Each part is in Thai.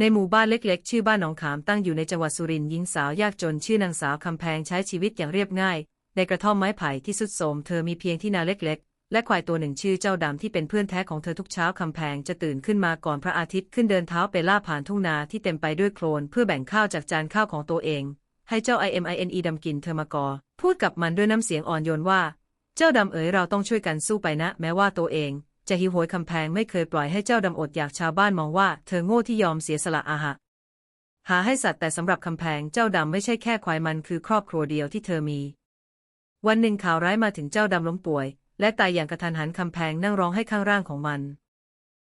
ในหมู่บ้านเล็กๆ ชื่อบ้านหนองขามตั้งอยู่ในจังหวัดสุรินทร์หญิงสาวยากจนชื่อนางสาวคำแพงใช้ชีวิตอย่างเรียบง่าย ในกระท่อมไม้ไผ่ที่สุดโทมเธอมีเพียงที่นาเล็กๆ และควายตัวหนึ่งชื่อเจ้าดำที่เป็นเพื่อนแท้ของเธอทุกเช้าคำแพงจะตื่นขึ้นมาก่อนพระอาทิตย์ขึ้นเดินเท้าไปล่าผ่านทุ่งนาที่เต็มไปด้วยโคลนเพื่อแบ่งข้าวจากจานข้าวของตัวเอง ให้เจ้า IMINE ดำกินเธอมากอพูดกับมันด้วยน้ำเสียงอ่อนโยนว่า เจ้าดำเอ๋ยเราต้องช่วยกันสู้ไปนะ แม้ว่าตัวเอง จะหิวโหยคำแพงไม่เคยปล่อยให้เจ้าดำอดอยากชาวบ้านมองว่าเธอโง่ที่ยอมเสียสละอาหารหาให้สัตว์แต่สำหรับคำแพงเจ้าดำไม่ใช่แค่ควายมันคือครอบครัวเดียวที่เธอมี วันหนึ่งข่าวร้ายมาถึงเจ้าดำล้มป่วย และตายอย่างกระทันหันคำแพงนั่งร้องให้ข้างร่างของมัน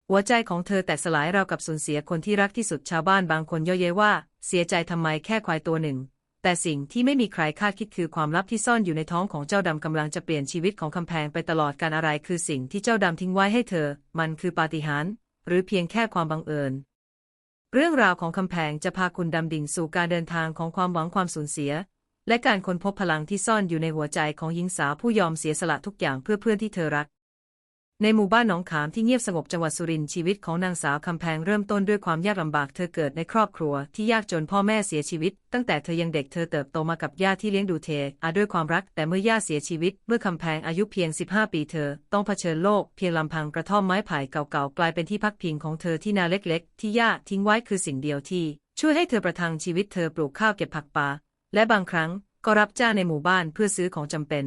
หัวใจของเธอแตกสลายราวกับสูญเสียคนที่รักที่สุดชาวบ้านบางคนเย่อเย้ยว่า เสียใจทำไมแค่ควายตัวหนึ่ง แต่สิ่งที่ไม่มีใครคาดคิดคือความลับที่ซ่อนอยู่ในท้องของเจ้าดำกำลังจะเปลี่ยนชีวิตของคำแพงไปตลอดการอะไรคือสิ่งที่เจ้าดำทิ้งไว้ให้เธอ มันคือปาฏิหาริย์หรือเพียงแค่ความบังเอิญ เรื่องราวของคำแพงจะพาคุณดำดิ่งสู่การเดินทางของความหวังความสูญเสีย และการค้นพบพลังที่ซ่อนอยู่ในหัวใจของหญิงสาวผู้ยอมเสียสละทุกอย่างเพื่อเพื่อนที่เธอรัก ในหมู่บ้านหนองขามที่เงียบสงบจังหวัดสุรินทร์ชีวิตของนางสาวคำแพงเริ่มต้นด้วยความยากลำบากเธอเกิดในครอบครัวที่ยากจนพ่อแม่เสียชีวิต ตั้งแต่เธอยังเด็กเธอเติบโตมากับย่าที่เลี้ยงดูเธออาด้วยความรัก แต่เมื่อย่าเสียชีวิต เมื่อคำแพงอายุเพียง 15 ปีเธอ ต้องเผชิญโลกเพียงลำพังกระท่อมไม้ไผ่เก่าๆกลายเป็นที่พักพิงของเธอที่นาเล็กๆ ที่ย่าทิ้งไว้คือสิ่งเดียวที่ ช่วยให้เธอประทังชีวิตเธอปลูกข้าวเก็บผักปลาและบางครั้งก็รับจ้างในหมู่บ้านเพื่อซื้อของจำเป็น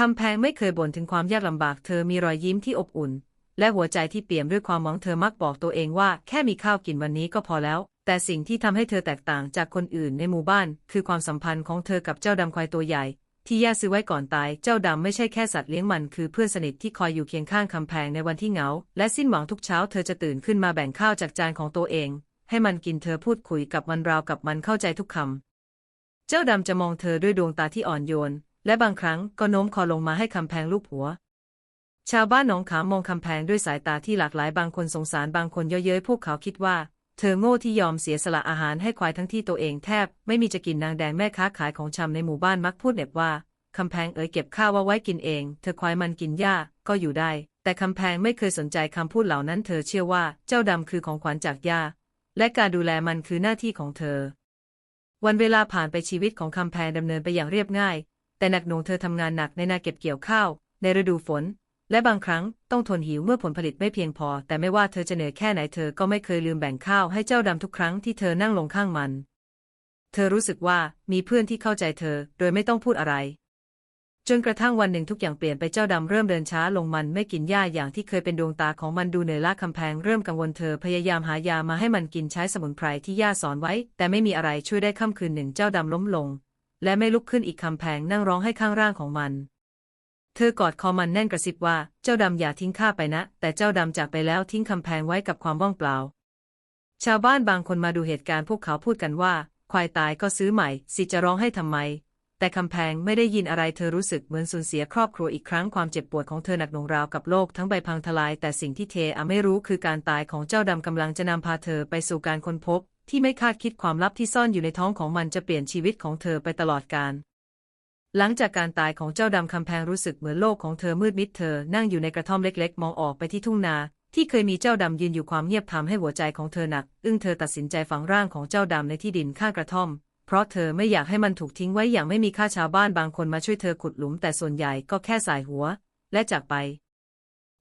คำแพงไม่เคยบ่นถึงความยากลำบากเธอมีรอยยิ้มที่อบอุ่น และหัวใจที่เปี่ยมด้วยความหวังเธอมักบอกตัวเองว่าแค่มีข้าวกินวันนี้ก็พอแล้ว แต่สิ่งที่ทำให้เธอแตกต่างจากคนอื่นในหมู่บ้าน คือความสัมพันธ์ของเธอกับเจ้าดำควายตัวใหญ่ ที่ย่าซื้อไว้ก่อนตาย เจ้าดำไม่ใช่แค่สัตว์เลี้ยงมันคือเพื่อนสนิทที่คอยอยู่เคียงข้างคำแพงในวันที่เหงา และสิ้นหวังทุกเช้าเธอจะตื่นขึ้นมาแบ่งข้าวจากจานของตัวเอง ให้มันกินเธอพูดคุยกับมันราวกับมันเข้าใจทุกคำเจ้าดำจะมองเธอด้วยดวงตาที่อ่อนโยน และบางครั้งก็โน้มคอลงมาให้คำแพงลูกหัว ชาวบ้านหนองขามมองคำแพงด้วยสายตาที่หลากหลายบางคนสงสารบางคนเย่อเย้ยพวกเขาคิดว่า เธอโง่ที่ยอมเสียสละอาหารให้ควายทั้งที่ตัวเองแทบ ไม่มีจะกินนางแดงแม่ค้าขายของชำในหมู่บ้านมักพูดเหน็บว่าคำแพงเอ๋ยเก็บข้าวว่าไว้กินเอง เธอควายมันกินหญ้าก็อยู่ได้ แต่คำแพงไม่เคยสนใจคำพูดเหล่านั้น เธอเชื่อว่าเจ้าดำคือของขวัญจากย่าและการดูแลมันคือหน้าที่ของเธอ วันเวลาผ่านไปชีวิตของคำแพงดำเนินไปอย่างเรียบง่าย แต่หนักหน่วงเธอทำงานหนักในนาเก็บเกี่ยวข้าว ในฤดูฝน และบางครั้งต้องทนหิวเมื่อผลผลิตไม่เพียงพอ แต่ไม่ว่าเธอจะเหนื่อยแค่ไหนเธอก็ไม่เคยลืมแบ่งข้าวให้เจ้าดำทุกครั้งที่เธอนั่งลงข้างมัน เธอรู้สึกว่ามีเพื่อนที่เข้าใจเธอโดยไม่ต้องพูดอะไร จนกระทั่งวันหนึ่งทุกอย่างเปลี่ยนไปเจ้าดำเริ่มเดินช้าลงมันไม่กินหญ้าอย่างที่เคยเป็นดวงตาของมันดูเหนื่อยล้าคำแพงเริ่มกังวลเธอพยายามหายามาให้มันกินใช้สมุนไพรที่ย่าสอนไว้ แต่ไม่มีอะไรช่วยได้ค่ำคืนหนึ่งเจ้าดำล้มลง และไม่ลุกขึ้นอีกคำแพงนั่งร้องให้ข้างร่างของมัน เธอกอดคอมันแน่นกระซิบว่า เจ้าดำอย่าทิ้งข้าไปนะ แต่เจ้าดำจากไปแล้วทิ้งคำแพงไว้กับความว่างเปล่า ชาวบ้านบางคนมาดูเหตุการณ์พวกเขาพูดกันว่า ควายตายก็ซื้อใหม่ สิจะร้องให้ทำไม แต่คำแพงไม่ได้ยินอะไรเธอรู้สึกเหมือนสูญเสียครอบครัวอีกครั้งความเจ็บปวดของเธอหนักหน่วงราวกับโลกทั้งใบพังทลาย แต่สิ่งที่เธอไม่รู้คือการตายของเจ้าดำกำลังจะนำพาเธอไปสู่การค้นพบ ที่ไม่คาดคิดความลับที่ซ่อนอยู่ในท้องของมันจะเปลี่ยนชีวิตของเธอไปตลอดกาลหลังจากการตายของเจ้าดำคำแพงรู้สึกเหมือนโลกของเธอมืดมิดเธอนั่งอยู่ในกระท่อมเล็ก ๆ มองออกไปที่ทุ่งนา ที่เคยมีเจ้าดำยืนอยู่ความเงียบทำให้หัวใจของเธอหนัก อึ้งเธอตัดสินใจฝังร่างของเจ้าดำในที่ดินข้างกระท่อม เพราะเธอไม่อยากให้มันถูกทิ้งไว้อย่างไม่มีค่าชาวบ้านบางคนมาช่วยเธอขุดหลุมแต่ส่วนใหญ่ก็แค่สายหัว และจากไป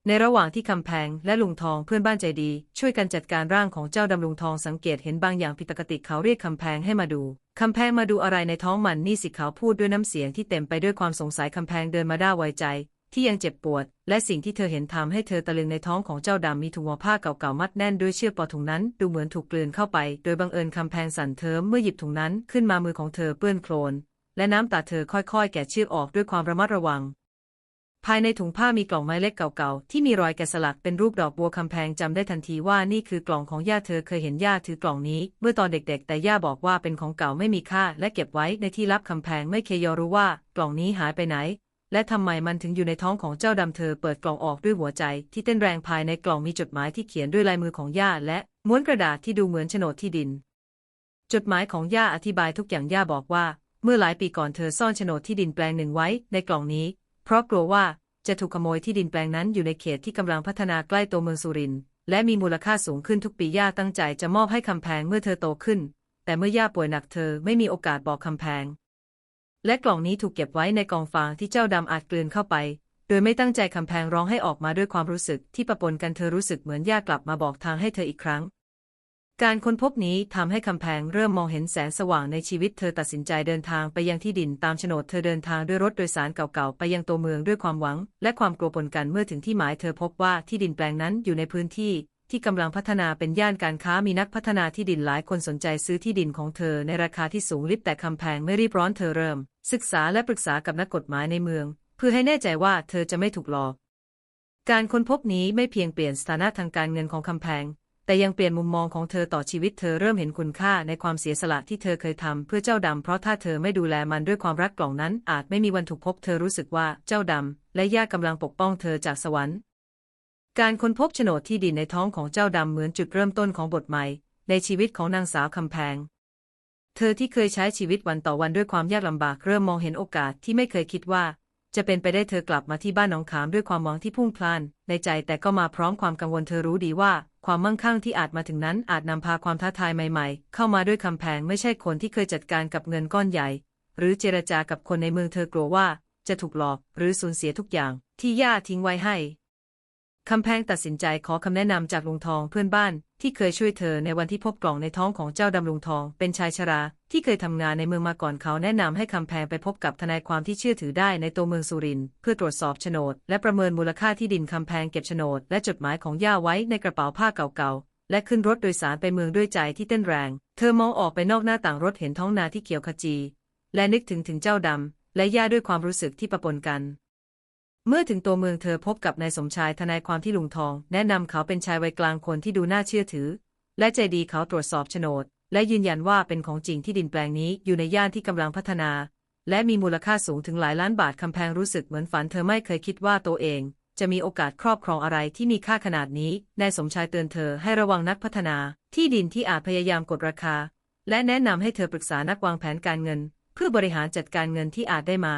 ในระหว่างที่คำแพงและลุงทองเพื่อนบ้านใจดี ช่วยกันจัดการร่างของเจ้าดำลุงทองสังเกตเห็นบางอย่างผิดปกติเขาเรียกคำแพงให้มาดูคำแพงมาดูอะไรในท้องมันนี่สิเขาพูดด้วยน้ำเสียงที่เต็มไปด้วยความสงสัยคำแพงเดินมาด้าไวใจ ที่ยังเจ็บปวด และสิ่งที่เธอเห็นทำให้เธอตะลึงในท้องของเจ้าดำมีถุงห่อผ้าเก่าๆมัดแน่นด้วยเชือกปอถุงนั้น ดูเหมือนถูกกลืนเข้าไป โดยบังเอิญคำแพงสั่นเทิมเมื่อหยิบถุงนั้นขึ้นมามือของเธอเปื้อนโคลนและน้ำตาเธอค่อยๆ แกะเชือกออกด้วยความระมัดระวัง ภายในถุงผ้ามีกล่องไม้เล็กเก่าๆ ที่มีรอยแกะสลักเป็นรูปดอกบัวคำแพงจำได้ทันทีว่านี่คือกล่องของย่าเธอเคยเห็นย่าถือกล่องนี้ เมื่อตอนเด็กๆ แต่ย่าบอกว่าเป็นของเก่าไม่มีค่า และเก็บไว้ในที่ลับคำแพงไม่เคยรู้ว่ากล่องนี้หายไปไหน และทำไมมันถึงอยู่ในท้องของเจ้าดำเธอเปิดกล่องออกด้วยหัวใจ ที่เต้นแรงภายในกล่องมีจดหมายที่เขียนด้วยลายมือของย่าและม้วนกระดาษที่ดูเหมือนโฉนดที่ดิน จดหมายของย่าอธิบายทุกอย่างย่าบอกว่า เมื่อหลายปีก่อนเธอซ่อนโฉนดที่ดินแปลงหนึ่งไว้ในกล่องนี้ เพราะกลัวว่าจะถูกขโมยที่ดินแปลงนั้นอยู่ในเขตที่กำลังพัฒนาใกล้ตัวเมืองสุรินทร์และมีมูลค่าสูงขึ้นทุกปีย่าตั้งใจจะมอบให้คำแพงเมื่อเธอโตขึ้น แต่เมื่อย่าป่วยหนักเธอไม่มีโอกาสบอกคำแพง และกล่องนี้ถูกเก็บไว้ในกองฟางที่เจ้าดำอาจกลืนเข้าไป โดยไม่ตั้งใจคำแพงร้องให้ออกมาด้วยความรู้สึกที่ปะปนกันเธอรู้สึกเหมือนย่ากลับมาบอกทางให้เธออีกครั้ง การค้นพบนี้ทำให้คำแพงเริ่มมองเห็นแสงสว่างในชีวิตเธอตัดสินใจเดินทางไปยังที่ดินตามโฉนดเธอเดินทางด้วยรถโดยสารเก่าๆ ไปยังตัวเมืองด้วยความหวัง และความกลัวปนกันเมื่อถึงที่หมายเธอพบว่าที่ดินแปลงนั้นอยู่ในพื้นที่ ที่กำลังพัฒนาเป็นย่านการค้ามีนักพัฒนาที่ดินหลายคนสนใจซื้อที่ดินของเธอในราคาที่สูงลิบแต่คำแพงไม่รีบร้อนเธอเริ่ม ศึกษาและปรึกษากับนักกฎหมายในเมือง เพื่อให้แน่ใจว่าเธอจะไม่ถูกหลอกการค้นพบนี้ไม่เพียงเปลี่ยนสถานะทางการเงินของคำแพง แต่ยังเปลี่ยนมุมมองของเธอต่อชีวิตเธอเริ่มเห็นคุณค่าในความเสียสละที่เธอเคยทำเพื่อเจ้าดำเพราะถ้าเธอไม่ดูแลมันด้วยความรักกล่องนั้น อาจไม่มีวันถูกพบเธอรู้สึกว่าเจ้าดำและย่ากำลังปกป้องเธอจากสวรรค์ การค้นพบโฉนดที่ดินในท้องของเจ้าดำเหมือนจุดเริ่มต้นของบทใหม่ ในชีวิตของนางสาวคำแพง เธอที่เคยใช้ชีวิตวันต่อวันด้วยความยากลำบากเริ่มมองเห็นโอกาสที่ไม่เคยคิดว่า จะเป็นไปได้เธอกลับมาที่บ้านหนองขามด้วยความหวังที่พุ่งพล่าน ในใจแต่ก็มาพร้อมความกังวลเธอรู้ดีว่า ความมั่งคั่งที่อาจมาถึงนั้นอาจนำพาความท้าทายใหม่ๆ เข้ามาด้วยคำแพงไม่ใช่คนที่เคยจัดการกับเงินก้อนใหญ่ หรือเจรจากับคนในเมืองเธอกลัวว่า จะถูกหลอกหรือสูญเสียทุกอย่าง ที่ย่าทิ้งไว้ให้คำแพงตัดสินใจขอคำแนะนำจากลุงทองเพื่อนบ้าน ที่เคยช่วยเธอในวันที่พบกล่องในท้องของเจ้าดำลุงทอง เป็นชายชรา ที่เคยทำงานในเมืองมาก่อนเขาแนะนำให้คำแพงไปพบกับทนายความที่เชื่อถือได้ในตัวเมืองสุรินทร์เพื่อตรวจสอบโฉนด และประเมินมูลค่าที่ดินคำแพงเก็บโฉนด และจดหมายของย่าไว้ในกระเป๋าผ้าเก่าๆและขึ้นรถโดยสารไปเมืองด้วยใจที่เต้นแรง เธอมองออกไปนอกหน้าต่างรถเห็นท้องนาที่เขียวขจี และนึกถึงถึงเจ้าดำและย่าด้วยความรู้สึกที่ปะปนกัน เมื่อถึงตัวเมืองเธอพบกับนายสมชายทนายความที่ลุงทอง แนะนำเขาเป็นชายวัยกลางคนที่ดูน่าเชื่อถือ และใจดีเขาตรวจสอบโฉนด และยืนยันว่าเป็นของจริงที่ดินแปลงนี้อยู่ในย่านที่กำลังพัฒนา และมีมูลค่าสูงถึงหลายล้านบาทคำแพงรู้สึกเหมือนฝันเธอไม่เคยคิดว่าตัวเอง จะมีโอกาสครอบครองอะไรที่มีค่าขนาดนี้นายสมชายเตือนเธอให้ระวังนักพัฒนา ที่ดินที่อาจพยายามกดราคา และแนะนำให้เธอปรึกษานักวางแผนการเงิน เพื่อบริหารจัดการเงินที่อาจได้มา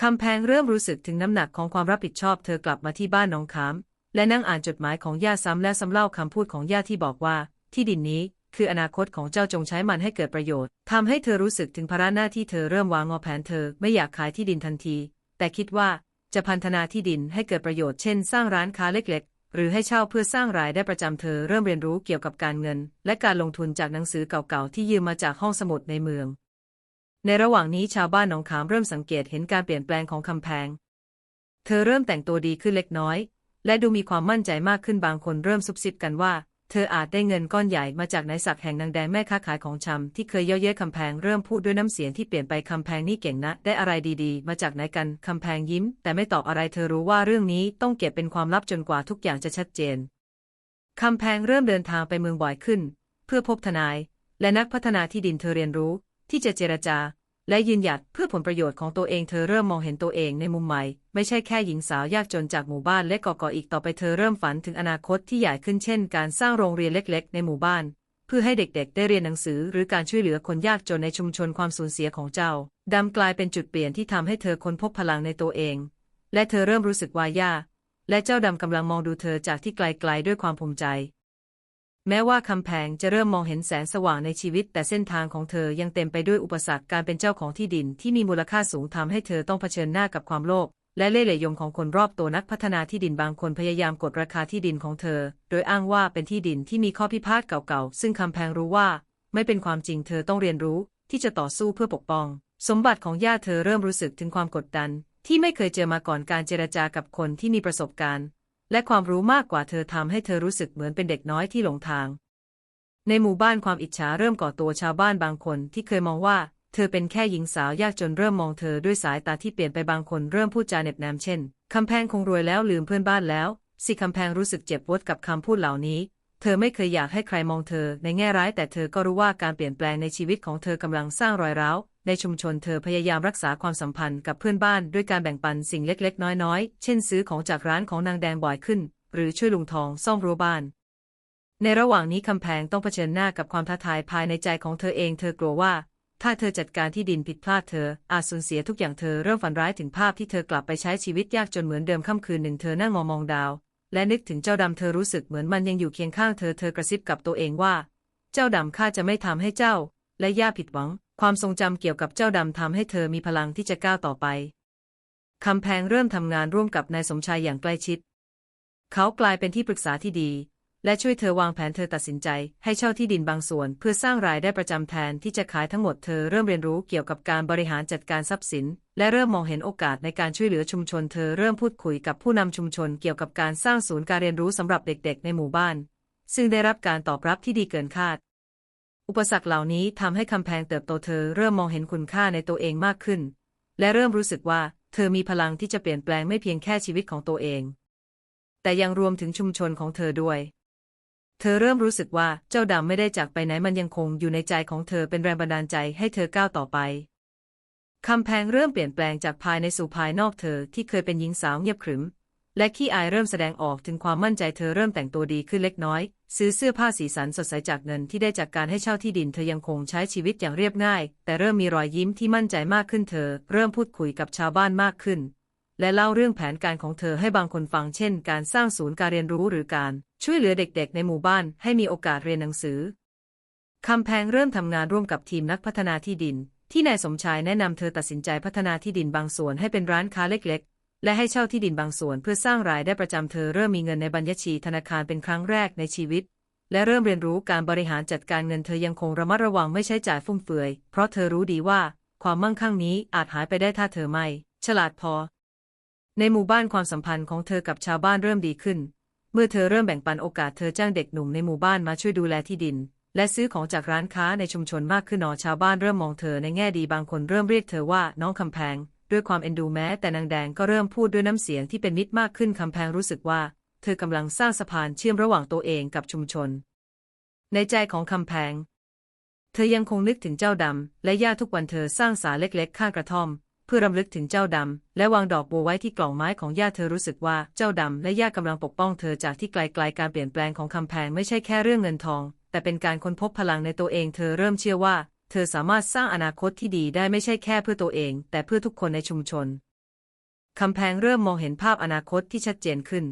คำแพงเริ่มรู้สึกถึงน้ำหนักของความรับผิดชอบเธอกลับมาที่บ้านหนองขาม และนั่งอ่านจดหมายของย่าซ้ำและซ้ำเล่าคำพูดของย่าที่บอกว่า ที่ดินนี้คืออนาคตของเจ้าจงใช้มันให้เกิดประโยชน์ทำให้เธอรู้สึกถึงภาระหน้าที่เธอเริ่มวางงอแผนเธอไม่อยากขายที่ดินทันที แต่คิดว่าจะพันธนาที่ดินให้เกิดประโยชน์เช่นสร้างร้านค้าเล็กๆ หรือให้เช่าเพื่อสร้างรายได้ประจำเธอเริ่มเรียนรู้เกี่ยวกับการเงิน และการลงทุนจากหนังสือเก่าๆที่ยืมมาจากห้องสมุดในเมือง ในระหว่างนี้ชาวบ้านหนองขามเริ่มสังเกตเห็นการเปลี่ยนแปลงของคำแพง เธอเริ่มแต่งตัวดีขึ้นเล็กน้อย และดูมีความมั่นใจมากขึ้นบางคนเริ่มซุบซิบกันว่า เธออาจได้เงินก้อนใหญ่มาจากนายศักแห่งนางแดงแม่ค้าขายของชำที่เคยเย่อเย้ยคำแพงเริ่มพูดด้วยน้ำเสียงที่เปลี่ยนไปคำแพงนี่เก่งนะ ได้อะไรดีๆ มาจากไหนกันคำแพงยิ้ม แต่ไม่ตอบอะไรเธอรู้ว่าเรื่องนี้ต้องเก็บเป็นความลับจนกว่าทุกอย่างจะชัดเจนคำแพงเริ่มเดินทางไปเมืองบ่อยขึ้น เพื่อพบทนาย และนักพัฒนาที่ดินเธอเรียนรู้ ที่จะเจรจา และยืนหยัดเพื่อผลประโยชน์ของตัวเองเธอเริ่มมองเห็นตัวเองในมุมใหม่ ไม่ใช่แค่หญิงสาวยากจนจากหมู่บ้านและกอกออีกต่อไปเธอเริ่มฝันถึงอนาคตที่ใหญ่ขึ้นเช่น การสร้างโรงเรียนเล็ก ๆ ในหมู่บ้าน เพื่อให้เด็กๆ ได้เรียนหนังสือ หรือการช่วยเหลือคนยากจนในชุมชนความสูญเสียของเจ้าดำกลายเป็นจุดเปลี่ยนที่ทำให้เธอค้นพบพลังในตัวเอง และเธอเริ่มรู้สึกว่าย่าและเจ้าดำกำลังมองดูเธอจากที่ไกลๆด้วยความภูมิใจ แม้ว่าคำแพงจะเริ่มมองเห็นแสงสว่างในชีวิต แต่เส้นทางของเธอยังเต็มไปด้วยอุปสรรคการเป็นเจ้าของที่ดินที่มีมูลค่าสูงทำให้เธอต้องเผชิญหน้ากับความโลภและเล่ห์เหลี่ยมของคนรอบตัวนักพัฒนาที่ดินบางคนพยายามกดราคาที่ดินของเธอ โดยอ้างว่าเป็นที่ดินที่มีข้อพิพาทเก่าๆ ซึ่งคำแพงรู้ว่า ไม่เป็นความจริงเธอต้องเรียนรู้ ที่จะต่อสู้เพื่อปกป้อง สมบัติของย่าเธอเริ่มรู้สึกถึงความกดดัน ที่ไม่เคยเจอมาก่อนการเจรจากับคนที่มีประสบการณ์ และความรู้มากกว่าเธอทำให้เธอรู้สึกเหมือนเป็นเด็กน้อยที่หลงทาง ในหมู่บ้านความอิจฉาเริ่มก่อตัวชาวบ้านบางคนที่เคยมองว่า เธอเป็นแค่หญิงสาวยากจนเริ่มมองเธอด้วยสายตาที่เปลี่ยนไปบางคนเริ่มพูดจาเน็บแนมเช่นคำแพงคงรวยแล้วลืมเพื่อนบ้านแล้ว สิคำแพงรู้สึกเจ็บปวดกับคำพูดเหล่านี้ เธอไม่เคยอยากให้ใครมองเธอในแง่ร้ายแต่เธอก็รู้ว่าการเปลี่ยนแปลงในชีวิตของเธอกำลังสร้างรอยร้าว ในชุมชนเธอพยายามรักษาความสัมพันธ์กับเพื่อนบ้านด้วยการแบ่งปันสิ่งเล็กๆ น้อยๆ เช่นซื้อของจากร้านของนางแดงบ่อยขึ้น หรือช่วยลุงทองซ่อมรั้วบ้าน ในระหว่างนี้คำแพงต้องเผชิญหน้ากับความท้าทายภายในใจของเธอเอง เธอกลัวว่า ถ้าเธอจัดการที่ดินผิดพลาดเธอ อาจสูญเสียทุกอย่างเธอเริ่มฝันร้ายถึงภาพที่เธอกลับไปใช้ชีวิตยากจนเหมือนเดิมค่ำคืนหนึ่งเธอนั่งมองมองดาว และนึกถึงเจ้าดำเธอรู้สึกเหมือนมันยังอยู่เคียงข้างเธอเธอกระซิบกับตัวเองว่า เจ้าดำข้าจะไม่ทำให้เจ้า และย่าผิดหวัง ความทรงจำเกี่ยวกับเจ้าดำทำให้เธอมีพลังที่จะก้าวต่อไป คำแพงเริ่มทำงานร่วมกับนายสมชายอย่างใกล้ชิด เขากลายเป็นที่ปรึกษาที่ดี และช่วยเธอวางแผนเธอตัดสินใจ ให้เช่าที่ดินบางส่วน เพื่อสร้างรายได้ประจำแทนที่จะขายทั้งหมดเธอเริ่มเรียนรู้เกี่ยวกับการบริหารจัดการทรัพย์สิน และเริ่มมองเห็นโอกาสในการช่วยเหลือชุมชน เธอเริ่มพูดคุยกับผู้นำชุมชน เกี่ยวกับการสร้างศูนย์การเรียนรู้สำหรับเด็ก ๆ ในหมู่บ้าน ซึ่งได้รับการตอบรับที่ดีเกินคาด อุปสรรคเหล่านี้ทำให้คำแพงเติบโตเธอเริ่มมองเห็นคุณค่าในตัวเองมากขึ้น และเริ่มรู้สึกว่าเธอมีพลังที่จะเปลี่ยนแปลงไม่เพียงแค่ชีวิตของตัวเอง แต่ยังรวมถึงชุมชนของเธอด้วย เธอเริ่มรู้สึกว่าเจ้าดำไม่ได้จากไปไหนมันยังคงอยู่ในใจของเธอเป็นแรงบันดาลใจให้เธอก้าวต่อไปคำแพงเริ่มเปลี่ยนแปลงจากภายในสู่ภายนอกเธอที่เคยเป็นหญิงสาวเงียบขรึม และขี้อายเริ่มแสดงออกถึงความมั่นใจเธอเริ่มแต่งตัวดีขึ้นเล็กน้อย ซื้อเสื้อผ้าสีสันสดใสจากเงินที่ได้จากการให้เช่าที่ดินเธอยังคงใช้ชีวิตอย่างเรียบง่าย แต่เริ่มมีรอยยิ้มที่มั่นใจมากขึ้นเธอ เริ่มพูดคุยกับชาวบ้านมากขึ้น และเล่าเรื่องแผนการของเธอให้บางคนฟังเช่น การสร้างศูนย์การเรียนรู้หรือการช่วยเหลือเด็กๆ ในหมู่บ้านให้มีโอกาสเรียนหนังสือคำแพงเริ่มทำงานร่วมกับทีมนักพัฒนาที่ดิน ที่นายสมชายแนะนำเธอตัดสินใจพัฒนาที่ดินบางส่วนให้เป็นร้านค้าเล็กๆ และให้เช่าที่ดินบางส่วนเพื่อสร้างรายได้ประจำเธอเริ่มมีเงินในบัญชีธนาคารเป็นครั้งแรกในชีวิต และเริ่มเรียนรู้การบริหารจัดการเงินเธอยังคงระมัดระวังไม่ใช้จ่ายฟุ่มเฟือย เพราะเธอรู้ดีว่าความมั่งคั่งนี้อาจหายไปได้ถ้าเธอไม่ ฉลาดพอ ในหมู่บ้านความสัมพันธ์ของเธอกับชาวบ้านเริ่มดีขึ้น เมื่อเธอเริ่มแบ่งปันโอกาสเธอจ้างเด็กหนุ่มในหมู่บ้านมาช่วยดูแลที่ดิน และซื้อของจากร้านค้าในชุมชนมากขึ้นหนอชาวบ้านเริ่มมองเธอในแง่ดีบางคนเริ่มเรียกเธอว่าน้องคำแพง ด้วยความเอ็นดูแม้แต่นางแดงก็เริ่มพูดด้วยน้ำเสียงที่เป็นมิตรมากขึ้นคำแพงรู้สึกว่า เธอกำลังสร้างสะพานเชื่อมระหว่างตัวเองกับชุมชน ในใจของคำแพง เธอยังคงนึกถึงเจ้าดำและย่าทุกวันเธอสร้างสาเล็กๆ ข้างกระท่อม เพื่อรำลึกถึงเจ้าดำและวางดอกบัวไว้ที่กล่องไม้ของย่าเธอรู้สึกว่าเจ้าดำและย่ากำลังปกป้องเธอจากที่ไกลๆการเปลี่ยนแปลงของคำแพงไม่ใช่แค่เรื่องเงินทอง แต่เป็นการค้นพบพลังในตัวเองเธอเริ่มเชื่อว่า เธอสามารถสร้างอนาคตที่ดีได้ไม่ใช่แค่เพื่อตัวเอง แต่เพื่อทุกคนในชุมชนคำแพงเริ่มมองเห็นภาพอนาคตที่ชัดเจนขึ้น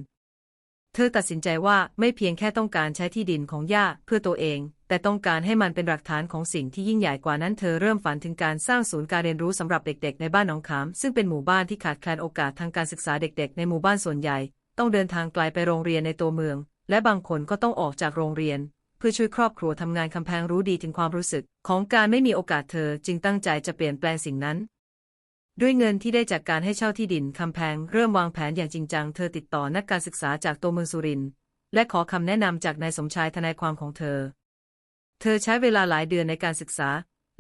เธอตัดสินใจว่าไม่เพียงแค่ต้องการใช้ที่ดินของย่าเพื่อตัวเอง แต่ต้องการให้มันเป็นหลักฐานของสิ่งที่ยิ่งใหญ่กว่านั้น เธอเริ่มฝันถึงการสร้างศูนย์การเรียนรู้สำหรับเด็ก ๆ ในบ้านหนองขาม ซึ่งเป็นหมู่บ้านที่ขาดแคลนโอกาสทางการศึกษาเด็ก ๆ ในหมู่บ้านส่วนใหญ่ ต้องเดินทางไกลไปโรงเรียนในตัวเมือง และบางคนก็ต้องออกจากโรงเรียน เพื่อช่วยครอบครัวทำงานคำแพงรู้ดีถึงความรู้สึก ของการไม่มีโอกาสเธอจึงตั้งใจจะเปลี่ยนแปลงสิ่งนั้น ด้วยเงินที่ได้จากการให้เช่าที่ดินคำแพงเริ่มวางแผนอย่างจริงจัง เธอติดต่อนักการศึกษาจากตัวเมืองสุรินทร์และขอคำแนะนำจากนายสมชายทนายความของเธอ เธอใช้เวลาหลายเดือนในการศึกษา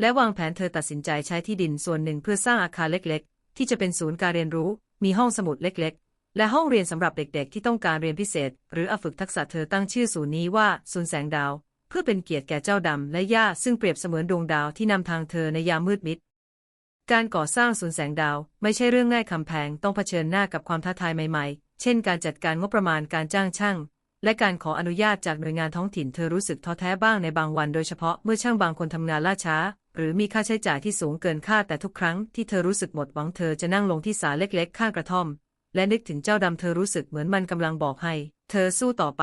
และวางแผนเธอตัดสินใจใช้ที่ดินส่วนหนึ่งเพื่อสร้างอาคารเล็ก ๆ ที่จะเป็นศูนย์การเรียนรู้ มีห้องสมุดเล็กๆ และห้องเรียนสำหรับเด็กๆ ที่ต้องการเรียนพิเศษ หรืออฝึกทักษะเธอตั้งชื่อศูนย์นี้ว่าศูนย์แสงดาว เพื่อเป็นเกียรติแก่เจ้าดำและย่าซึ่งเปรียบเสมือนดวงดาวที่นำทางเธอในยามมืดมิด การก่อสร้างศูนย์แสงดาว ไม่ใช่เรื่องง่ายคำแพงต้องเผชิญหน้ากับความท้าทายใหม่ๆ เช่น การจัดการงบประมาณการจ้างช่าง และการขออนุญาตจากหน่วยงานท้องถิ่นเธอรู้สึกท้อแท้บ้างในบางวันโดยเฉพาะเมื่อช่างบางคนทำงานล่าช้า หรือมีค่าใช้จ่ายที่สูงเกินคาดแต่ทุกครั้งที่เธอรู้สึกหมดหวังเธอจะนั่งลงที่ศาลเล็กๆ ข้างกระท่อม และนึกถึงเจ้าดำเธอรู้สึกเหมือนมันกำลังบอกให้ เธอสู้ต่อไป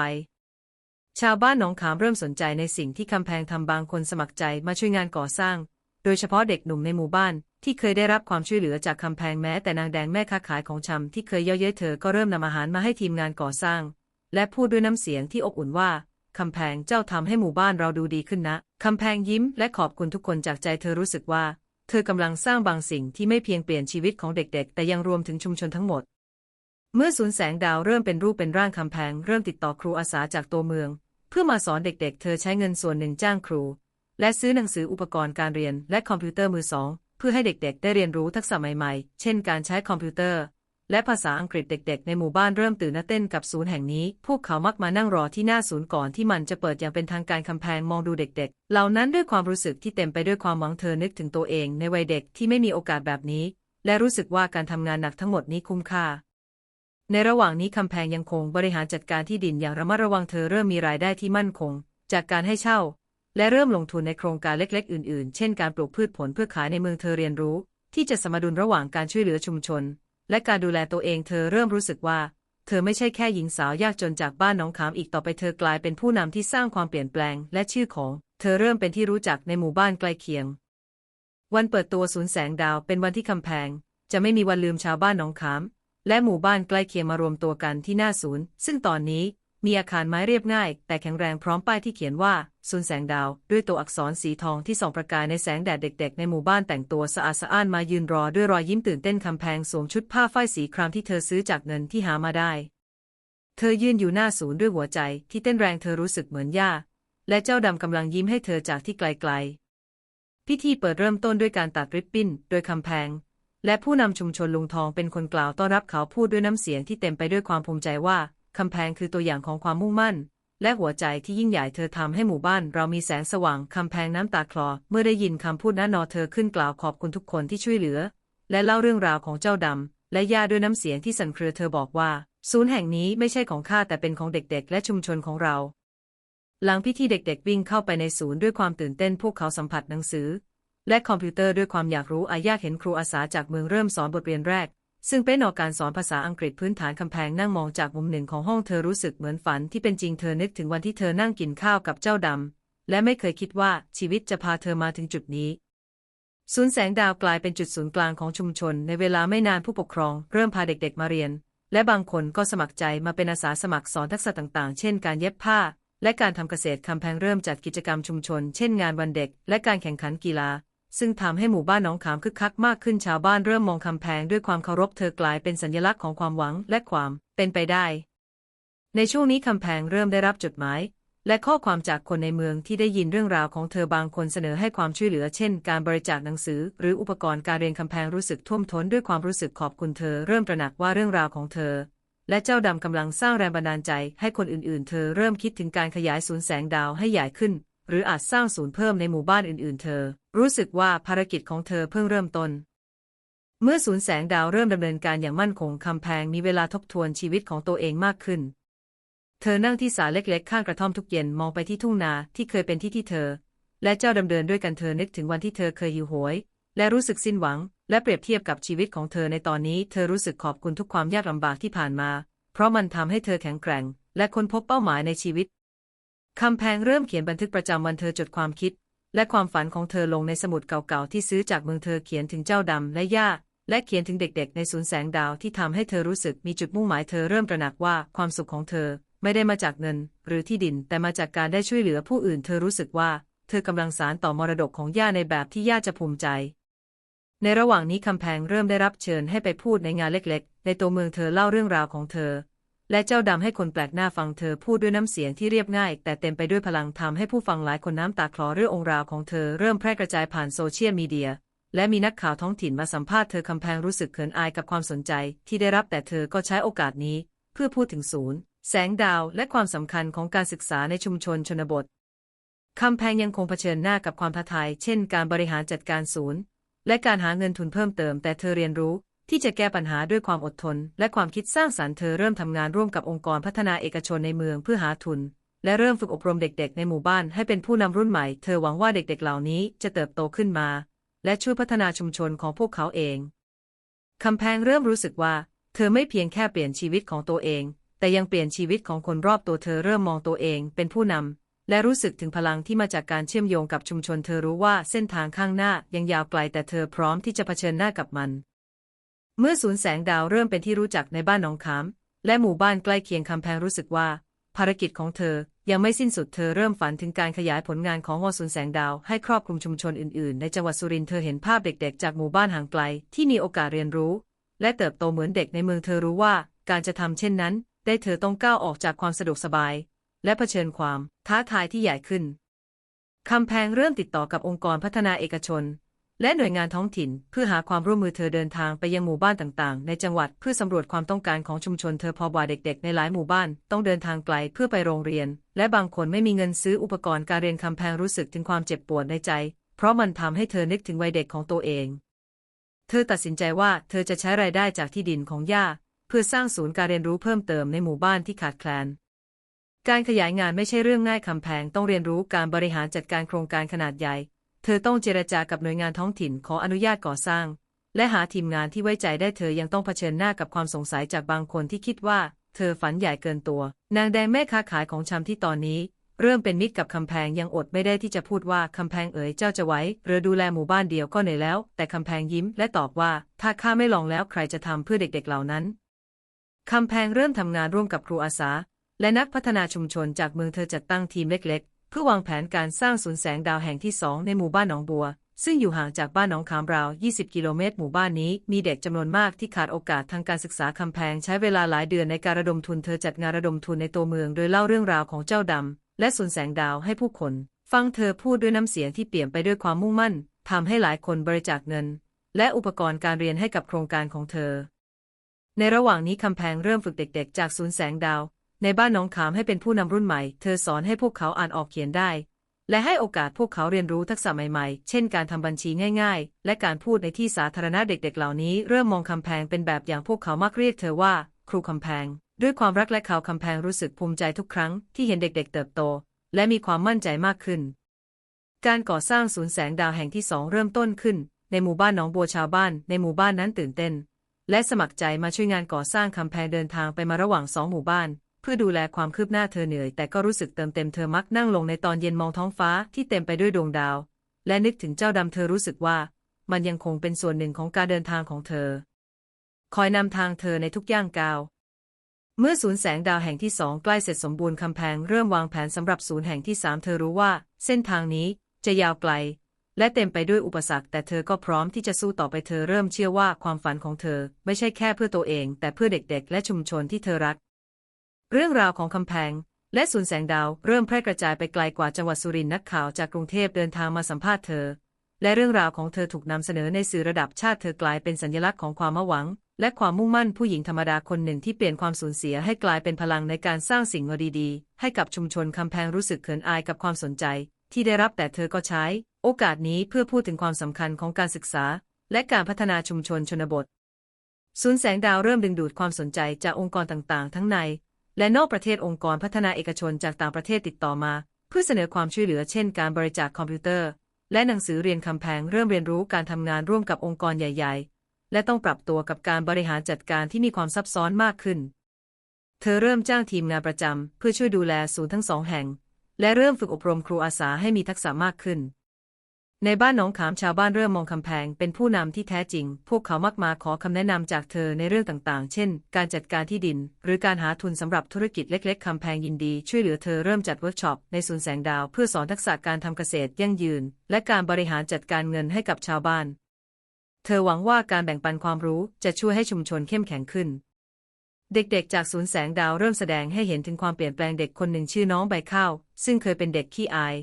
ชาวบ้านหนองขามเริ่มสนใจในสิ่งที่คำแพงทำบางคนสมัครใจมาช่วยงานก่อสร้าง โดยเฉพาะเด็กหนุ่มในหมู่บ้านที่เคยได้รับความช่วยเหลือจากคำแพงแม้แต่นางแดงแม่ค้าขายของชำที่เคยเย่อเย้ยเธอก็เริ่มนำอาหารมาให้ทีมงานก่อสร้าง และพูดด้วยน้ำเสียงที่อบอุ่นว่าคำแพงเจ้าทำให้หมู่บ้านเราดูดีขึ้นนะคำแพงยิ้มและขอบคุณทุกคนจากใจเธอรู้สึกว่า เธอกำลังสร้างบางสิ่งที่ไม่เพียงเปลี่ยนชีวิตของเด็กๆ แต่ยังรวมถึงชุมชนทั้งหมด เมื่อศูนย์แสงดาวเริ่มเป็นรูปเป็นร่างคำแพง เริ่มติดต่อครูอาสาจากตัวเมือง เพื่อมาสอนเด็กๆเธอใช้เงินส่วนหนึ่งจ้างครู และซื้อหนังสืออุปกรณ์การเรียนและคอมพิวเตอร์มือสองเพื่อให้เด็กๆ ได้เรียนรู้ทักษะใหม่ๆ เช่นการใช้คอมพิวเตอร์ และภาษาอังกฤษเด็กๆ ในหมู่บ้านเริ่มตื่นเต้นกับศูนย์แห่งนี้ พวกเขามักมานั่งรอที่หน้าศูนย์ก่อนที่มันจะเปิดอย่างเป็นทางการคำแพงมองดูเด็กๆ เหล่านั้นด้วยความรู้สึกที่เต็มไปด้วยความหวังเธอนึกถึงตัวเองในวัยเด็กที่ไม่มีโอกาสแบบนี้ และรู้สึกว่าการทำงานหนักทั้งหมดนี้คุ้มค่า ในระหว่างนี้คำแพงยังคงบริหารจัดการที่ดินอย่างระมัดระวังเธอเริ่มมีรายได้ที่มั่นคง จากการให้เช่า และเริ่มลงทุนในโครงการเล็กๆ อื่นๆ เช่นการปลูกพืชผลเพื่อขายในเมืองเธอเรียนรู้ ที่จะสมดุลระหว่างการช่วยเหลือชุมชน และการดูแลตัวเองเธอเริ่มรู้สึกว่า เธอไม่ใช่แค่หญิงสาวยากจนจากบ้านหน้องขามอีกต่อไปเธอกลายเป็นผู้นำที่สร้างความเปลี่ยนแปลง และชื่อของ เธอเริ่มเป็นที่รู้จักในหมู่บ้านใกล้เคียง วันเปิดตัวศูนย์แสงดาวเป็นวันที่คำแพง จะไม่มีวันลืมชาวบ้านหนองขาม และหมู่บ้านใกล้เคียงมารวมตัวกันที่หน้าศูนย์ ซึ่งตอนนี้มีอาคารไม้เรียบง่าย แต่แข็งแรงพร้อมป้ายที่เขียนว่าศูนย์แสงดาว ด้วยตัวอักษรสีทองที่ส่องประกายในแสงแดดเด็กๆ ในหมู่บ้านแต่งตัวสะอาดสะอ้านมายืนรอด้วยรอยยิ้มตื่นเต้นคำแพงสวมชุดผ้าฝ้ายสีครามที่เธอซื้อจากเงินที่หามาได้ เธอยืนอยู่หน้าศูนย์ด้วยหัวใจที่เต้นแรงเธอรู้สึกเหมือนย่าและเจ้าดำกำลังยิ้มให้เธอจากที่ไกลๆ พิธีเปิดเริ่มต้นด้วยการตัดริบบิ้น โดยคำแพง และผู้นำชุมชนลุงทองเป็นคนกล่าวต้อนรับเขาพูดด้วยน้ำเสียงที่เต็มไปด้วยความภูมิใจว่าคำแพงคือตัวอย่างของความมุ่งมั่น และหัวใจที่ยิ่งใหญ่เธอทำให้หมู่บ้าน เรามีแสงสว่างคำแพงน้ำตาคลอ เมื่อได้ยินคำพูดนั้นนอเธอขึ้นกล่าวขอบคุณทุกคนที่ช่วยเหลือ และเล่าเรื่องราวของเจ้าดำและย่าด้วยน้ำเสียงที่สั่นเครือเธอบอกว่า ศูนย์แห่งนี้ไม่ใช่ของข้าแต่เป็นของเด็กๆ และชุมชนของเรา หลังพิธีเด็กๆวิ่งเข้าไปในศูนย์ด้วยความตื่นเต้นพวกเขาสัมผัสหนังสือ และคอมพิวเตอร์ด้วยความอยากรู้อายากเห็นครูอาสาจากเมืองเริ่มสอนบทเรียนแรก ซึ่งเป็นออกการสอนภาษาอังกฤษพื้นฐานคำแพงนั่งมองจากมุมหนึ่งของห้องเธอรู้สึกเหมือนฝันที่เป็นจริงเธอนึกถึงวันที่เธอนั่งกินข้าวกับเจ้าดำ และไม่เคยคิดว่าชีวิตจะพาเธอมาถึงจุดนี้ศูนย์แสงดาวกลายเป็นจุดศูนย์กลางของชุมชน ในเวลาไม่นานผู้ปกครอง เริ่มพาเด็กๆมาเรียน และบางคนก็สมัครใจมาเป็นอาสาสมัครสอนทักษะต่างๆ เช่นการเย็บผ้า และการทำเกษตรคำแพงเริ่มจัดกิจกรรมชุมชน เช่นงานวันเด็ก และการแข่งขันกีฬา ซึ่งทำให้หมู่บ้านหนองขามคึกคักมากขึ้นชาวบ้านเริ่มมองคำแพงด้วยความเคารพเธอกลายเป็นสัญลักษณ์ของความหวังและความเป็นไปได้ ในช่วงนี้คำแพงเริ่มได้รับจดหมาย และข้อความจากคนในเมืองที่ได้ยินเรื่องราวของเธอบางคนเสนอให้ความช่วยเหลือ เช่น การบริจาคหนังสือ หรืออุปกรณ์การเรียนคำแพงรู้สึกท่วมท้นด้วยความรู้สึกขอบคุณเธอ เริ่มตระหนักว่าเรื่องราวของเธอ และเจ้าดำกำลังสร้างแรงบันดาลใจ ให้คนอื่นๆ เธอเริ่มคิดถึงการขยายศูนย์แสงดาวให้ใหญ่ขึ้น หรืออาจสร้างศูนย์เพิ่มในหมู่บ้านอื่น ๆ เธอ รู้สึกว่าภารกิจของเธอเพิ่งเริ่มต้น เมื่อศูนย์แสงดาวเริ่มดำเนินการอย่างมั่นคงคำแพงมีเวลาทบทวนชีวิตของตัวเองมากขึ้น เธอนั่งที่ศาลเล็ก ๆ ข้างกระท่อมทุกเย็นมองไปที่ทุ่งนาที่เคยเป็นที่ที่เธอ และเจ้าดำเดินด้วยกันเธอนึกถึงวันที่เธอเคยหิวโหย และรู้สึกสิ้นหวัง และเปรียบเทียบกับชีวิตของเธอในตอนนี้ เธอรู้สึกขอบคุณทุกความยากลำบากที่ผ่านมา เพราะมันทำให้เธอแข็งแกร่ง และค้นพบเป้าหมายในชีวิต คำแพงเริ่มเขียนบันทึกประจำวันเธอจดความคิด และความฝันของเธอลงในสมุดเก่าๆที่ซื้อจากเมืองเธอเขียนถึงเจ้าดำและย่าและเขียนถึงเด็กๆ ในศูนย์แสงดาวที่ทำให้เธอรู้สึกมีจุดมุ่งหมายเธอเริ่มตระหนักว่าความสุขของเธอไม่ได้มาจากเงิน หรือที่ดินแต่มาจากการได้ช่วยเหลือผู้อื่น เธอรู้สึกว่า เธอกำลังสานต่อมรดกของย่าในแบบที่ย่าจะภูมิใจ ในระหว่างนี้คำแพงเริ่มได้รับเชิญให้ไปพูดในงานเล็กๆ ในตัวเมืองเธอเล่าเรื่องราวของเธอ และเจ้าดำให้คนแปลกหน้าฟังเธอพูดด้วยน้ำเสียงที่เรียบง่าย แต่เต็มไปด้วยพลังทำให้ผู้ฟังหลายคนน้ำตาคลอเรื่ององค์ราวของเธอเริ่มแพร่กระจายผ่านโซเชียลมีเดีย และมีนักข่าวท้องถิ่นมาสัมภาษณ์เธอคำแพงรู้สึกเขินอายกับความสนใจที่ได้รับแต่เธอก็ใช้โอกาสนี้ เพื่อพูดถึงศูนย์ แสงดาวและความสำคัญของการศึกษาในชุมชนชนบทคำแพงยังคงเผชิญหน้ากับความท้าทาย เช่น การบริหารจัดการศูนย์ และการหาเงินทุนเพิ่มเติม แต่เธอเรียนรู้ ที่จะแก้ปัญหาด้วยความอดทน และความคิดสร้างสรรค์เธอเริ่มทำงานร่วมกับองค์กรพัฒนาเอกชนในเมืองเพื่อหาทุน และเริ่มฝึกอบรมเด็กๆ ในหมู่บ้านให้เป็นผู้นำรุ่นใหม่ เธอหวังว่าเด็กๆ เหล่านี้จะเติบโตขึ้นมา และช่วยพัฒนาชุมชนของพวกเขาเองคำแพงเริ่มรู้สึกว่า เธอไม่เพียงแค่เปลี่ยนชีวิตของตัวเอง แต่ยังเปลี่ยนชีวิตของคนรอบตัวเธอเริ่มมองตัวเองเป็นผู้นำและรู้สึกถึงพลังที่มาจากการเชื่อมโยงกับชุมชน เธอรู้ว่าเส้นทางข้างหน้ายังยาวไกลแต่เธอพร้อมที่จะเผชิญหน้ากับมัน เมื่อศูนย์แสงดาวเริ่มเป็นที่รู้จักในบ้านหนองขาม และหมู่บ้านใกล้เคียงคำแพงรู้สึกว่า ภารกิจของเธอยังไม่สิ้นสุดเธอเริ่มฝันถึงการขยายผลงานของหอศูนย์แสงดาวให้ครอบคลุมชุมชนอื่นๆ ในจังหวัดสุรินทร์เธอเห็นภาพเด็กๆ จากหมู่บ้านห่างไกลที่มีโอกาสเรียนรู้ และเติบโตเหมือนเด็กในเมืองเธอรู้ว่า การจะทำเช่นนั้น ได้เธอต้องก้าวออกจากความสะดวกสบาย และเผชิญความท้าทายที่ใหญ่ขึ้นคำแพงเริ่มติดต่อกับองค์กรพัฒนาเอกชน และหน่วยงานท้องถิ่นเพื่อหาความร่วมมือเธอเดินทางไปยังหมู่บ้านต่างๆ ในจังหวัดเพื่อสำรวจความต้องการของชุมชนเธอพอบว่าเด็กๆ ในหลายหมู่บ้านต้องเดินทางไกลเพื่อไปโรงเรียน และบางคนไม่มีเงินซื้ออุปกรณ์การเรียนคำแพงรู้สึกถึงความเจ็บปวดในใจ เพราะมันทำให้เธอนึกถึงวัยเด็กของตัวเอง เธอตัดสินใจว่าเธอจะใช้รายได้จากที่ดินของย่าเพื่อสร้างศูนย์การเรียนรู้เพิ่มเติมในหมู่บ้านที่ขาดแคลนการขยายงานไม่ใช่เรื่องง่ายคำแพงต้องเรียนรู้การบริหารจัดการโครงการขนาดใหญ่ เธอต้องเจรจากับหน่วยงานท้องถิ่นขออนุญาตก่อสร้าง และหาทีมงานที่ไว้ใจได้เธอยังต้องเผชิญหน้ากับความสงสัยจากบางคนที่คิดว่า เธอฝันใหญ่เกินตัว นางแดงแม่ค้าขายของชำที่ตอนนี้ เริ่มเป็นมิตรกับคำแพงยังอดไม่ได้ที่จะพูดว่าคำแพงเอ๋ยเจ้าจะไว้หรือดูแลหมู่บ้านเดียวก็เหนื่อยแล้ว แต่คำแพงยิ้มและตอบว่า ถ้าข้าไม่ลองแล้วใครจะทำเพื่อเด็กๆเหล่านั้นคำแพงเริ่มทำงานร่วมกับครูอาสา และนักพัฒนาชุมชนจากเมืองเธอจัดตั้งทีมเล็กๆ เพื่อวางแผนการสร้างศูนแสงดาวแห่งที่สองในหมู่บ้านหนองบัว ซึ่งอยู่ห่างจากบ้านหนองขามราว 20 กิโลเมตร หมู่บ้านนี้มีเด็กจำนวนมากที่ขาดโอกาสทางการศึกษาคำแพง ใช้เวลาหลายเดือนในการระดมทุนเธอจัดงานระดมทุนในตัวเมือง โดยเล่าเรื่องราวของเจ้าดำและศูนแสงดาวให้ผู้คน ฟังเธอพูดด้วยน้ำเสียงที่เปลี่ยมไปด้วยความมุ่งมั่นทำให้หลายคนบริจาคเงิน และอุปกรณ์การเรียนให้กับโครงการของเธอ ในระหว่างนี้คำแพงเริ่มฝึกเด็ก ๆ จากศูนย์แสงดาว ในบ้านน้องขามให้เป็นผู้นำรุ่นใหม่ เธอสอนให้พวกเขาอ่านออกเขียนได้ และให้โอกาสพวกเขาเรียนรู้ทักษะใหม่ๆ เช่นการทำบัญชีง่ายๆ และการพูดในที่สาธารณะเด็กๆ เหล่านี้ เริ่มมองคำแพงเป็นแบบอย่างพวกเขามักเรียกเธอว่า ครูคำแพง ด้วยความรักและเขาคำแพงรู้สึกภูมิใจทุกครั้งที่เห็นเด็กๆ เติบโต และมีความมั่นใจมากขึ้น การก่อสร้างศูนย์แสงดาวแห่งที่สองเริ่มต้นขึ้น ในหมู่บ้านหนองบัวชาวบ้าน ในหมู่บ้านนั้นตื่นเต้น และสมัครใจมาช่วยงานก่อสร้างคำแพงเดินทางไปมาระหว่างสองหมู่บ้าน เพื่อดูแลความคืบหน้าเธอเหนื่อย แต่ก็รู้สึกเติมเต็มเธอมักนั่งลงในตอนเย็นมองท้องฟ้าที่เต็มไปด้วยดวงดาว และนึกถึงเจ้าดำเธอรู้สึกว่า มันยังคงเป็นส่วนหนึ่งของการเดินทางของเธอ คอยนำทางเธอในทุกย่างก้าวเมื่อศูนย์แสงดาวแห่งที่สองใกล้เสร็จสมบูรณ์คำแพงเริ่มวางแผนสำหรับศูนย์แห่งที่สามเธอรู้ว่า เส้นทางนี้จะยาวไกล และเต็มไปด้วยอุปสรรค แต่เธอก็พร้อมที่จะสู้ต่อไปเธอเริ่มเชื่อว่าความฝันของเธอ ไม่ใช่แค่เพื่อตัวเอง แต่เพื่อเด็กๆ และชุมชนที่เธอรัก เรื่องราวของคำแพง และศูนแสงดาวเริ่มแพร่กระจายไปไกลกว่าจังหวัดสุรินทร์นักข่าวจากกรุงเทพเดินทางมาสัมภาษณ์เธอ และเรื่องราวของเธอถูกนำเสนอในสื่อระดับชาติเธอกลายเป็นสัญลักษณ์ของความมหวัง และความมุ่งมั่นผู้หญิงธรรมดาคนหนึ่งที่เปลี่ยนความสูญเสียให้กลายเป็นพลังในการสร้างสิ่งดีๆ ให้กับชุมชนคำแพงรู้สึกเขินอายกับความสนใจ ที่ได้รับแต่เธอก็ใช้ โอกาสนี้เพื่อพูดถึงความสำคัญของการศึกษา และการพัฒนาชุมชนชนบทศูนย์แสงดาวเริ่มดึงดูดความสนใจจากองค์กรต่างๆ ทั้งใน และนอกประเทศองค์กรพัฒนาเอกชนจากต่างประเทศติดต่อมา เพื่อเสนอความช่วยเหลือเช่นการบริจาคคอมพิวเตอร์ และหนังสือเรียนคำแพงเริ่มเรียนรู้การทำงานร่วมกับองค์กรใหญ่ ๆ และต้องปรับตัวกับการบริหารจัดการที่มีความซับซ้อนมากขึ้น เธอเริ่มจ้างทีมงานประจำเพื่อช่วยดูแลศูนย์ทั้งสองแห่ง และเริ่มฝึกอบรมครูอาสาให้มีทักษะมากขึ้น ในบ้านหนองขามชาวบ้านเริ่มมองคำแพงเป็นผู้นำที่แท้จริง พวกเขามักมาขอคำแนะนำจากเธอในเรื่องต่างๆ เช่น การจัดการที่ดิน หรือการหาทุนสำหรับธุรกิจเล็ก ๆคำแพงยินดี ช่วยเหลือเธอเริ่มจัดเวิร์กช็อปในศูนย์แสงดาว เพื่อสอนทักษะการทำเกษตรยั่งยืน และการบริหารจัดการเงินให้กับชาวบ้าน เธอหวังว่าการแบ่งปันความรู้จะช่วยให้ชุมชนเข้มแข็งขึ้น เด็กๆ จากศูนย์แสงดาวเริ่มแสดงให้เห็นถึงความเปลี่ยนแปลงเด็กคนหนึ่งชื่อน้องใบข้าวซึ่งเคยเป็นเด็กขี้อาย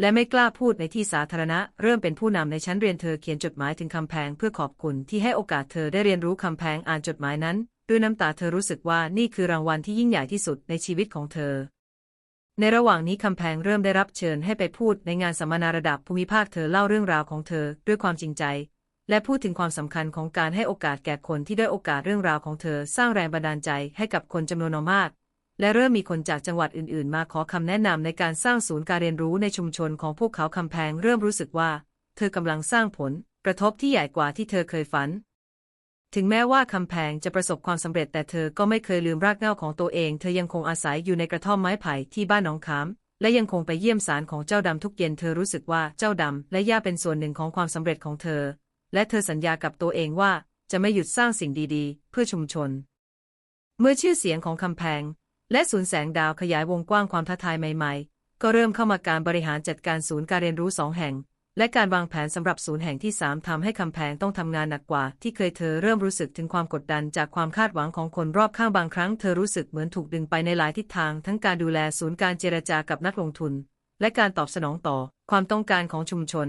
และไม่กล้าพูดในที่สาธารณะ เริ่มเป็นผู้นำในชั้นเรียนเธอเขียนจดหมายถึงคำแพงเพื่อขอบคุณที่ให้โอกาสเธอได้เรียนรู้คำแพงอ่านจดหมายนั้นด้วยน้ำตาเธอรู้สึกว่านี่คือรางวัลที่ยิ่งใหญ่ที่สุดในชีวิตของเธอ ในระหว่างนี้คำแพงเริ่มได้รับเชิญให้ไปพูดในงานสัมมนาระดับภูมิภาคเธอเล่าเรื่องราวของเธอด้วยความจริงใจ และพูดถึงความสำคัญของการให้โอกาสแก่คนที่ได้โอกาสเรื่องราวของเธอสร้างแรงบันดาลใจให้กับคนจำนวนมาก และเริ่มมีคนจากจังหวัดอื่นๆ มาขอคำแนะนำในการสร้างศูนย์การเรียนรู้ในชุมชนของพวกเขาคำแพงเริ่มรู้สึกว่า เธอกำลังสร้างผลกระทบที่ใหญ่กว่าที่เธอเคยฝัน ถึงแม้ว่าคำแพงจะประสบความสำเร็จแต่เธอก็ไม่เคยลืมรากเหง้าของตัวเอง เธอยังคงอาศัยอยู่ในกระท่อมไม้ไผ่ที่บ้านหนองขาม และยังคงไปเยี่ยมสารของเจ้าดำทุกเย็นเธอรู้สึกว่าเจ้าดำและย่าเป็นส่วนหนึ่งของความสำเร็จของเธอ และเธอสัญญากับตัวเองว่าจะไม่หยุดสร้างสิ่งดีๆ เพื่อชุมชน เมื่อชื่อเสียงของคำแพง และศูนย์แสงดาวขยายวงกว้างความท้าทายใหม่ๆ ก็เริ่มเข้ามาการบริหารจัดการศูนย์การเรียนรู้สองแห่ง และการวางแผนสำหรับศูนย์แห่งที่ 3ทำให้คำแพงต้องทำงานหนักกว่า ที่เคยเธอเริ่มรู้สึกถึงความกดดันจากความคาดหวังของคนรอบข้างบางครั้งเธอรู้สึกเหมือนถูกดึงไปในหลายทิศทาง ทั้งการดูแลศูนย์การเจรจากับนักลงทุน และการตอบสนองต่อ ความต้องการของชุมชน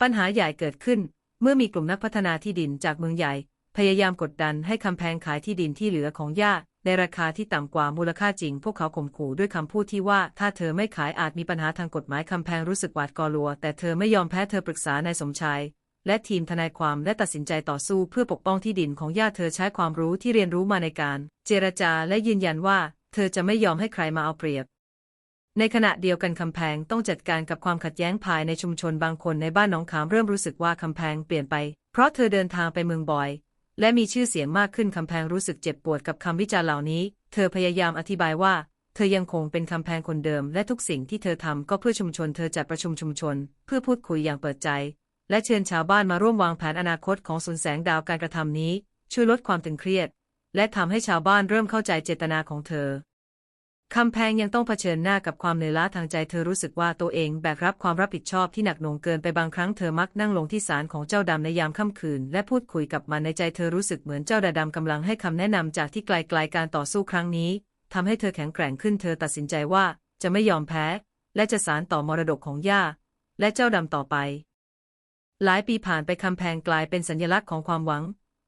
ปัญหาใหญ่เกิดขึ้น เมื่อมีกลุ่มนักพัฒนาที่ดินจากเมืองใหญ่ พยายามกดดันให้คำแพงขายที่ดินที่เหลือของย่า ในราคาที่ต่ำกว่ามูลค่าจริง พวกเขาข่มขู่ด้วยคำพูดที่ว่า ถ้าเธอไม่ขายอาจมีปัญหาทางกฎหมายคำแพงรู้สึกหวาดกลัว แต่เธอไม่ยอมแพ้เธอปรึกษานายสมชายและทีมทนายความและตัดสินใจต่อสู้เพื่อปกป้องที่ดินของย่าเธอใช้ความรู้ที่เรียนรู้มาในการ เจรจาและยืนยันว่า เธอจะไม่ยอมให้ใครมาเอาเปรียบ ในขณะเดียวกันคำแพงต้องจัดการกับความขัดแย้งภายในชุมชนบางคนในบ้านหนองขามเริ่มรู้สึกว่าคำแพงเปลี่ยนไป เพราะเธอเดินทางไปเมืองบอย และมีชื่อเสียงมากขึ้นคำแพงรู้สึกเจ็บปวดกับคำวิจารณ์เหล่านี้ เธอพยายามอธิบายว่า เธอยังคงเป็นคำแพงคนเดิม และทุกสิ่งที่เธอทำก็เพื่อชุมชน เธอจัดประชุมชุมชน เพื่อพูดคุยอย่างเปิดใจ และเชิญชาวบ้านมาร่วมวางแผนอนาคตของสุนแสงดาวการกระทำนี้ ช่วยลดความตึงเครียด และทำให้ชาวบ้านเริ่มเข้าใจเจตนาของเธอ คำแพงยังต้องเผชิญหน้ากับความเหนื่อยล้าทางใจเธอรู้สึกว่าตัวเองแบกรับความรับผิดชอบที่หนักหน่วงเกินไปบางครั้งเธอมักนั่งลงที่ศาลของเจ้าดำในยามค่ำคืน และพูดคุยกับมันในใจเธอรู้สึกเหมือนเจ้าดำกำลังให้คำแนะนำจากที่ไกลๆการต่อสู้ครั้งนี้ทำให้เธอแข็งแกร่งขึ้นเธอตัดสินใจว่าจะไม่ยอมแพ้ และจะสานต่อมรดกของย่า และเจ้าดำต่อไป หลายปีผ่านไปคำแพงกลายเป็นสัญลักษณ์ของความหวัง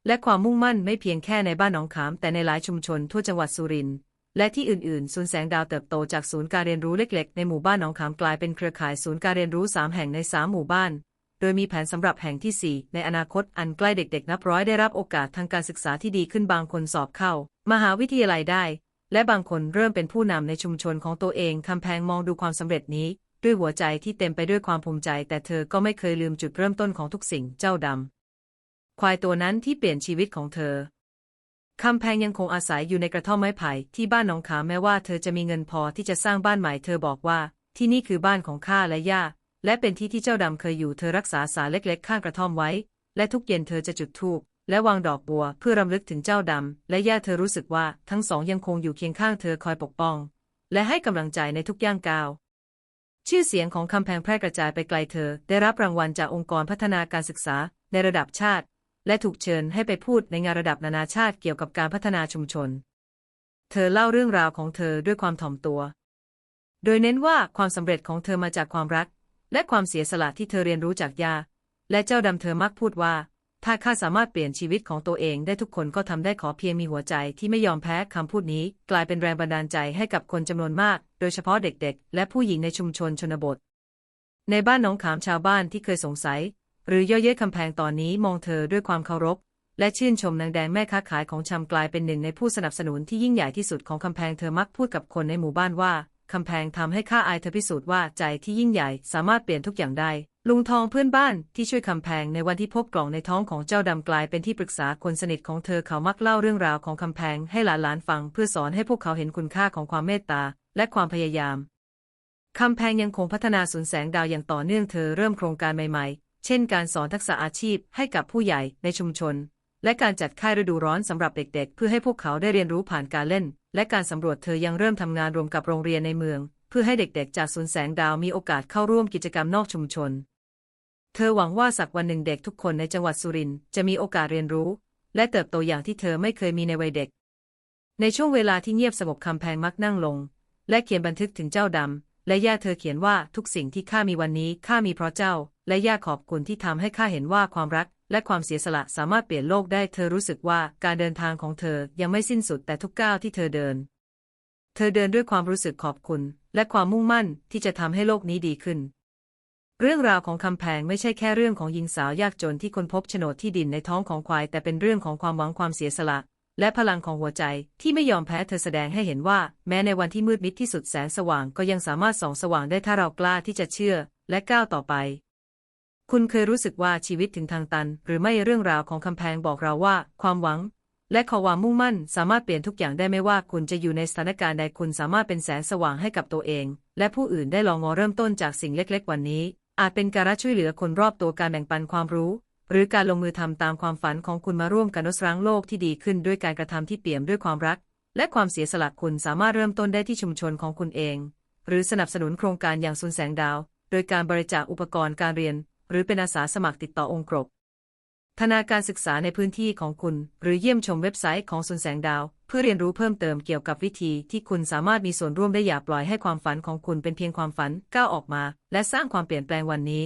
และความมุ่งมั่นไม่เพียงแค่ในบ้านหนองขามแต่ในหลายชุมชนทั่วจังหวัดสุรินทร์ และที่อื่นๆ ศูนย์แสงดาวเติบโตจากศูนย์การเรียนรู้เล็กๆ ในหมู่บ้านหนองขามกลายเป็นเครือข่ายศูนย์การเรียนรู้ 3 แห่งใน 3 หมู่บ้าน โดยมีแผนสำหรับแห่งที่ 4 ในอนาคตอันใกล้เด็กๆ นับร้อยได้รับโอกาสทางการศึกษาที่ดีขึ้นบางคนสอบเข้า มหาวิทยาลัยได้ และบางคนเริ่มเป็นผู้นำในชุมชนของตัวเองคำแพงมองดูความสำเร็จนี้ ด้วยหัวใจที่เต็มไปด้วยความภูมิใจ แต่เธอก็ไม่เคยลืมจุดเริ่มต้นของทุกสิ่งเจ้าดำควายตัวนั้นที่เปลี่ยนชีวิตของเธอ คำแพงยังคงอาศัยอยู่ในกระท่อมไม้ไผ่ที่บ้านหนองขาแม้ว่าเธอจะมีเงินพอที่จะสร้างบ้านใหม่เธอบอกว่า ที่นี่คือบ้านของข้าและย่าและเป็นที่ที่เจ้าดำเคยอยู่เธอรักษาสาเล็กๆ ข้างกระท่อมไว้ และทุกเย็นเธอจะจุดธูปและวางดอกบัวเพื่อรำลึกถึงเจ้าดำและย่าเธอรู้สึกว่าทั้งสองยังคงอยู่เคียงข้างเธอคอยปกป้อง และให้กำลังใจในทุกย่างก้าวชื่อเสียงของคำแพงแพร่กระจายไปไกลเธอ ได้รับรางวัลจากองค์กรพัฒนาการศึกษาในระดับชาติ และถูกเชิญให้ไปพูดในงานระดับนานาชาติเกี่ยวกับการพัฒนาชุมชน เธอเล่าเรื่องราวของเธอด้วยความถ่อมตัว โดยเน้นว่าความสำเร็จของเธอมาจากความรัก และความเสียสละที่เธอเรียนรู้จากยา และเจ้าดำเธอมักพูดว่า ถ้าข้าสามารถเปลี่ยนชีวิตของตัวเองได้ทุกคนก็ทำได้ขอเพียงมีหัวใจที่ไม่ยอมแพ้คำพูดนี้ กลายเป็นแรงบันดาลใจให้กับคนจำนวนมาก โดยเฉพาะเด็กๆ และผู้หญิงในชุมชนชนบท ในบ้านน้องขามชาวบ้านที่เคยสงสัย หรือย่อเย้ยคำแพงตอนนี้มองเธอด้วยความเคารพ และชื่นชมนางแดงแม่ค้าขายของชำกลายเป็นหนึ่งในผู้สนับสนุนที่ยิ่งใหญ่ที่สุดของคำแพงเธอมักพูดกับคนในหมู่บ้านว่าคำแพงทำให้ข้าอายเธอพิสูจน์ว่าใจที่ยิ่งใหญ่สามารถเปลี่ยนทุกอย่างได้ ลุงทองเพื่อนบ้านที่ช่วยคำแพงในวันที่พบกล่องในท้องของเจ้าดำกลายเป็นที่ปรึกษาคนสนิทของเธอเขามักเล่าเรื่องราวของคำแพงให้หลานๆฟังเพื่อสอนให้พวกเขาเห็นคุณค่าของความเมตตาและความพยายามคำแพงยังคงพัฒนาศูนแสงดาวอย่างต่อเนื่องเธอเริ่มโครงการใหม่ๆ เช่นการสอนทักษะอาชีพให้กับผู้ใหญ่ในชุมชน และการจัดค่ายฤดูร้อนสำหรับเด็กๆ เพื่อให้พวกเขาได้เรียนรู้ผ่านการเล่น และการสำรวจเธอยังเริ่มทำงานรวมกับโรงเรียนในเมือง เพื่อให้เด็กๆ จากศูนแสงดาวมีโอกาสเข้าร่วมกิจกรรมนอกชุมชน เธอหวังว่าสักวันหนึ่งเด็กทุกคนในจังหวัดสุรินทร์จะมีโอกาสเรียนรู้ และเติบโตอย่างที่เธอไม่เคยมีในวัยเด็ก ในช่วงเวลาที่เงียบสงบคำแพงมักนั่งลง และเขียนบันทึกถึงเจ้าดำ และย่าเธอเขียนว่าทุกสิ่งที่ข้ามีวันนี้ข้ามีเพราะเจ้า และย่าขอบคุณที่ทำให้ข้าเห็นว่าความรัก และความเสียสละสามารถเปลี่ยนโลกได้เธอรู้สึกว่าการเดินทางของเธอยังไม่สิ้นสุดแต่ทุกก้าวที่เธอเดิน เธอเดินด้วยความรู้สึกขอบคุณ และความมุ่งมั่นที่จะทำให้โลกนี้ดีขึ้น เรื่องราวของคำแพงไม่ใช่แค่เรื่องของหญิงสาวยากจนที่คนพบโฉนดที่ดินในท้องของควายแต่เป็นเรื่องของความหวังความเสียสละ และพลังของหัวใจที่ไม่ยอมแพ้เธอแสดงให้เห็นว่า แม้ในวันที่มืดมิดที่สุดแสงสว่างก็ยังสามารถส่องสว่างได้ถ้าเรากล้าที่จะเชื่อ และก้าวต่อไป คุณเคยรู้สึกว่าชีวิตถึงทางตัน หรือไม่เรื่องราวของคำแพงบอกเราว่า ความหวัง และความมุ่งมั่นสามารถเปลี่ยนทุกอย่างได้ไม่ว่าคุณจะอยู่ในสถานการณ์ใดคุณสามารถเป็นแสงสว่างให้กับตัวเอง และผู้อื่นได้ลองงอเริ่มต้นจากสิ่งเล็ก ๆ วันนี้ อาจเป็นการช่วยเหลือคนรอบตัวการแบ่งปันความรู้ หรือการลงมือทำตามความฝันของคุณมาร่วมกันนสร้างโลกที่ดีขึ้นด้วยการกระทำที่เปี่ยมด้วยความรัก และความเสียสละคุณสามารถเริ่มต้นได้ที่ชุมชนของคุณเอง หรือสนับสนุนโครงการอย่างซุนแสงดาว โดยการบริจาคอุปกรณ์การเรียน หรือเป็นอาสาสมัครติดต่อองค์กรธนาการศึกษาในพื้นที่ของคุณ หรือเยี่ยมชมเว็บไซต์ของซุนแสงดาว เพื่อเรียนรู้เพิ่มเติมเกี่ยวกับวิธีที่คุณสามารถมีส่วนร่วมได้อย่าปล่อยให้ความฝันของคุณเป็นเพียงความฝันก้าวออกมา และสร้างความเปลี่ยนแปลงวันนี้